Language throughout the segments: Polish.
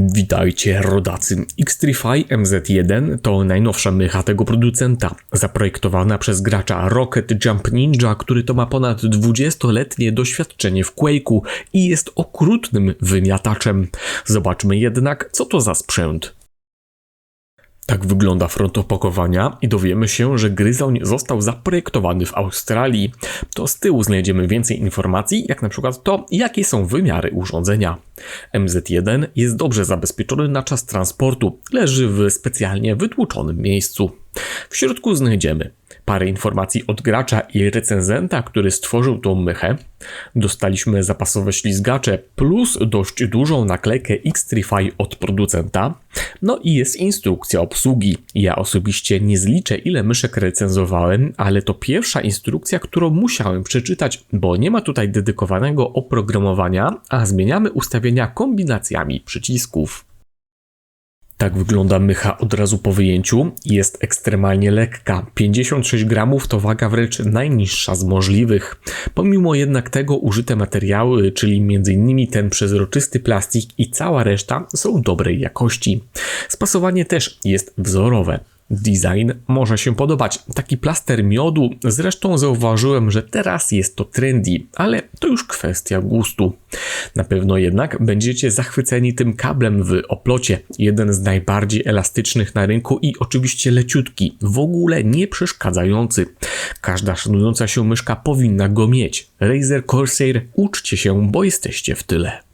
Witajcie rodacy. Xtrify MZ1 to najnowsza mycha tego producenta, zaprojektowana przez gracza Rocket Jump Ninja, który to ma ponad 20-letnie doświadczenie w Quake'u i jest okrutnym wymiataczem. Zobaczmy jednak, co to za sprzęt. Tak wygląda front opakowania i dowiemy się, że gryzoń został zaprojektowany w Australii. To z tyłu znajdziemy więcej informacji, jak na przykład to, jakie są wymiary urządzenia. MZ1 jest dobrze zabezpieczony na czas transportu, leży w specjalnie wytłuczonym miejscu. W środku znajdziemy parę informacji od gracza i recenzenta, który stworzył tą mychę. Dostaliśmy zapasowe ślizgacze plus dość dużą naklejkę Xtrify od producenta. No i jest instrukcja obsługi. Ja osobiście nie zliczę ile myszek recenzowałem, ale to pierwsza instrukcja, którą musiałem przeczytać, bo nie ma tutaj dedykowanego oprogramowania, a zmieniamy ustawienia kombinacjami przycisków. Tak wygląda mycha od razu po wyjęciu. Jest ekstremalnie lekka. 56 gramów to waga wręcz najniższa z możliwych. Pomimo jednak tego użyte materiały, czyli m.in. ten przezroczysty plastik i cała reszta są dobrej jakości. Spasowanie też jest wzorowe. Design może się podobać. Taki plaster miodu, zresztą zauważyłem, że teraz jest to trendy, ale to już kwestia gustu. Na pewno jednak będziecie zachwyceni tym kablem w oplocie. Jeden z najbardziej elastycznych na rynku i oczywiście leciutki, w ogóle nie przeszkadzający. Każda szanująca się myszka powinna go mieć. Razer Corsair, uczcie się, bo jesteście w tyle.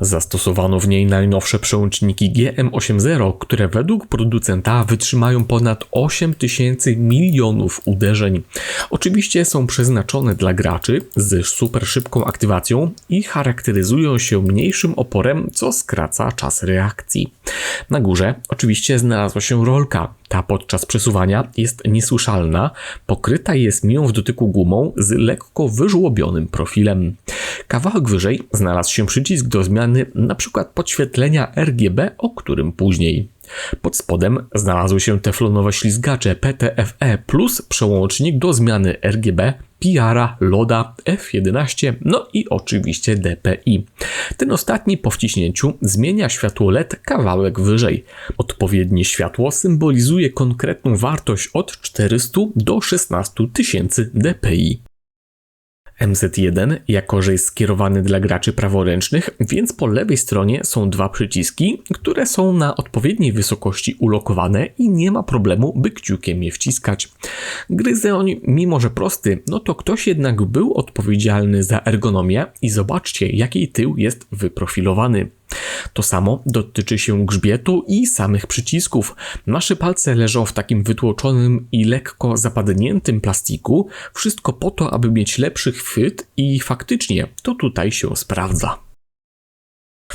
Zastosowano w niej najnowsze przełączniki GM80, które według producenta wytrzymają ponad 8000 milionów uderzeń. Oczywiście są przeznaczone dla graczy z super szybką aktywacją i charakteryzują się mniejszym oporem, co skraca czas reakcji. Na górze oczywiście znalazła się rolka, ta podczas przesuwania jest niesłyszalna, pokryta jest miłą w dotyku gumą z lekko wyżłobionym profilem. Kawałek wyżej znalazł się przycisk do zmiany np. podświetlenia RGB, o którym później. Pod spodem znalazły się teflonowe ślizgacze PTFE plus przełącznik do zmiany RGB, PR, LODA, F11, no i oczywiście DPI. Ten ostatni po wciśnięciu zmienia światło LED kawałek wyżej. Odpowiednie światło symbolizuje konkretną wartość od 400 do 16 tysięcy DPI. MZ1, jako że jest skierowany dla graczy praworęcznych, więc po lewej stronie są dwa przyciski, które są na odpowiedniej wysokości ulokowane i nie ma problemu, by kciukiem je wciskać. Gryzeoń, mimo że prosty, no to ktoś jednak był odpowiedzialny za ergonomię i zobaczcie, jaki tył jest wyprofilowany. To samo dotyczy się grzbietu i samych przycisków. Nasze palce leżą w takim wytłoczonym i lekko zapadniętym plastiku, wszystko po to, aby mieć lepszy chwyt i faktycznie to tutaj się sprawdza.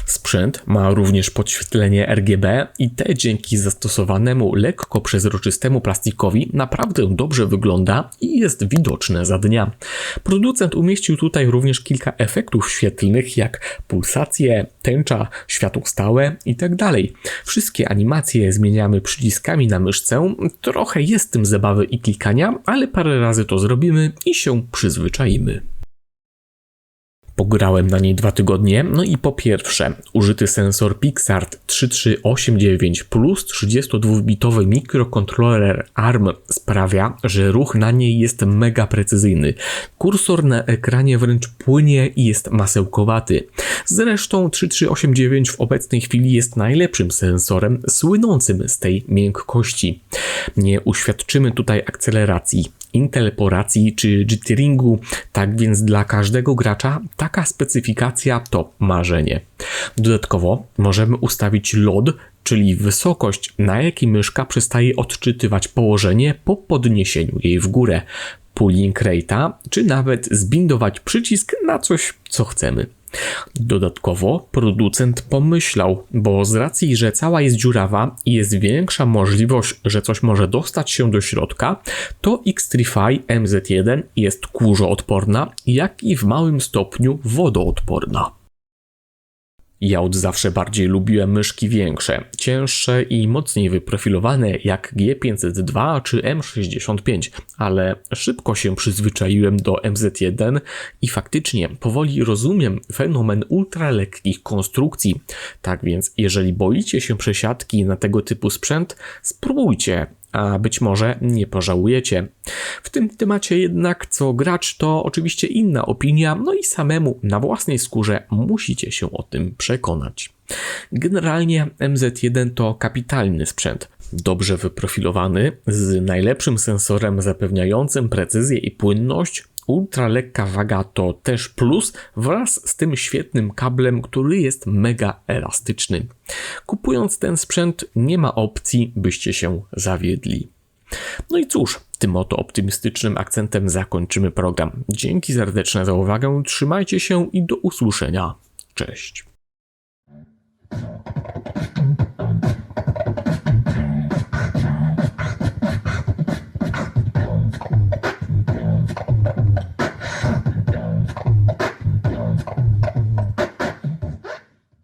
Sprzęt ma również podświetlenie RGB i te dzięki zastosowanemu lekko przezroczystemu plastikowi naprawdę dobrze wygląda i jest widoczne za dnia. Producent umieścił tutaj również kilka efektów świetlnych jak pulsacje, tęcza, światło stałe itd. Tak Wszystkie animacje zmieniamy przyciskami na myszce. Trochę jest tym zabawy i klikania, ale parę razy to zrobimy i się przyzwyczaimy. Pograłem na niej dwa tygodnie, no i po pierwsze, użyty sensor Pixart 3389 plus 32-bitowy mikrokontroler ARM sprawia, że ruch na niej jest mega precyzyjny. Kursor na ekranie wręcz płynie i jest masełkowaty. Zresztą 3389 w obecnej chwili jest najlepszym sensorem słynącym z tej miękkości. Nie uświadczymy tutaj akceleracji intelporacji czy jitteringu, tak więc dla każdego gracza taka specyfikacja to marzenie. Dodatkowo możemy ustawić LOD, czyli wysokość, na jakiej myszka przestaje odczytywać położenie po podniesieniu jej w górę, pulling rate'a, czy nawet zbindować przycisk na coś, co chcemy. Dodatkowo producent pomyślał, bo z racji, że cała jest dziurawa i jest większa możliwość, że coś może dostać się do środka, to Xtrify MZ1 jest kurzoodporna, jak i w małym stopniu wodoodporna. Ja od zawsze bardziej lubiłem myszki większe, cięższe i mocniej wyprofilowane jak G502 czy M65, ale szybko się przyzwyczaiłem do MZ1 i faktycznie powoli rozumiem fenomen ultralekkich konstrukcji. Tak więc, jeżeli boicie się przesiadki na tego typu sprzęt, spróbujcie a być może nie pożałujecie. W tym temacie jednak co gracz to oczywiście inna opinia, no i samemu na własnej skórze musicie się o tym przekonać. Generalnie MZ1 to kapitalny sprzęt, dobrze wyprofilowany, z najlepszym sensorem zapewniającym precyzję i płynność, ultra lekka waga to też plus wraz z tym świetnym kablem, który jest mega elastyczny. Kupując ten sprzęt nie ma opcji, byście się zawiedli. No i cóż, tym oto optymistycznym akcentem zakończymy program. Dzięki serdeczne za uwagę, trzymajcie się i do usłyszenia. Cześć.